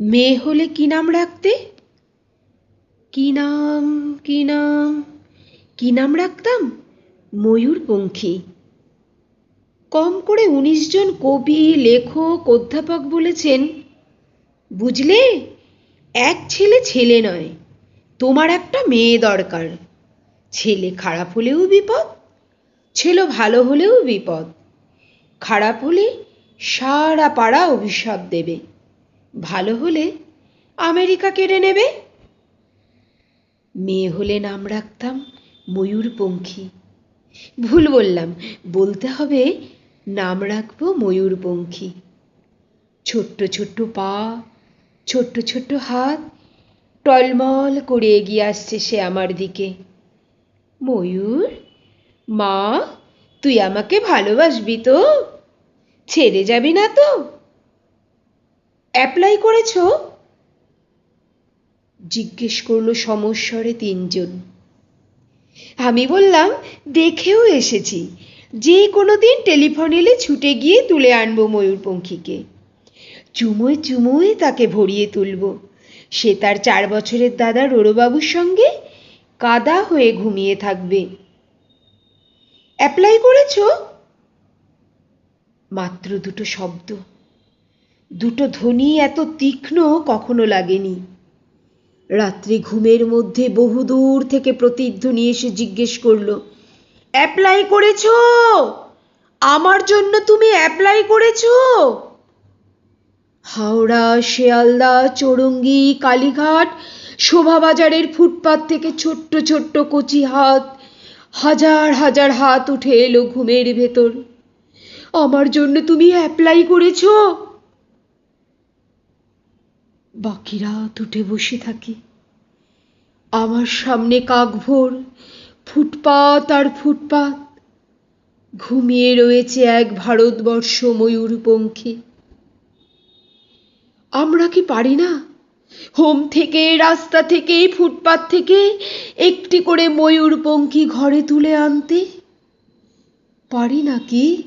মেয়ে হলে কি নাম রাখতে? কি নাম কি নাম কি নাম রাখতাম? ময়ূরপঙ্খী। কম করে উনিশ জন কবি, লেখক, অধ্যাপক বলেছেন, বুঝলে, এক ছেলে ছেলে নয়, তোমার একটা মেয়ে দরকার। ছেলে খারাপ হলেও বিপদ, ছেলে ভালো হলেও বিপদ। খারাপ হলে সারা পাড়া অভিশাপ দেবে। ভালো হলে আমেরিকা কেড়ে নেবে? মেয়ে হলে নাম রাখতাম ময়ূরপঙ্খী। ভুল বললাম, বলতে হবে নাম রাখব ময়ূরপঙ্খী। ছোট্ট ছোট্ট পা, ছোট্ট ছোট্ট হাত, টলমল করে এগিয়ে আসছে সে আমার দিকে। ময়ূর, মা, তুই আমাকে ভালোবাসবি তো? ছেড়ে যাবি না তো? অ্যাপ্লাই করেছ? জিজ্ঞেস করল সমস্বরে তিনজন। আমি বললাম, দেখেও এসেছি। যে কোনো দিন টেলিফোন এলে ছুটে গিয়ে তুলে আনব ময়ূরপঙ্খীকে। চুমোয় চুমোয় তাকে ভরিয়ে তুলব। সে তার চার বছরের দাদা রোরবাবুর সঙ্গে কাদা হয়ে ঘুমিয়ে থাকবে। অ্যাপ্লাই করেছ? মাত্র দুটো শব্দ। দুটো ধ্বনি এত তীক্ষ্ণ কখনো লাগেনি। রাত্রি ঘুমের মধ্যে বহুদূর থেকে প্রতিধ্বনি এসে জিজ্ঞেস করল, অ্যাপ্লাই করেছ? আমার জন্য তুমি অ্যাপ্লাই করেছ? হাওড়া, শিয়ালদা, চৌরঙ্গি, কালীঘাট, শোভাবাজারের ফুটপাত থেকে ছোট্ট ছোট্ট কচি হাত হাজার হাজার হাত উঠে এলো ঘুমের ভেতর। আমার জন্য তুমি অ্যাপ্লাই করেছ? বাকি রাত উঠে বসে থাকি। আমার সামনে কাকভোর ফুটপাত আর ফুটপাত। ঘুমিয়ে রয়েছে এক ভারতবর্ষ ময়ূরপঙ্খী আমরা কি পারি না? হোম থেকে, রাস্তা থেকে, ফুটপাত থেকে একটি করে ময়ূরপঙ্খী ঘরে তুলে আনতে? পারি না কি?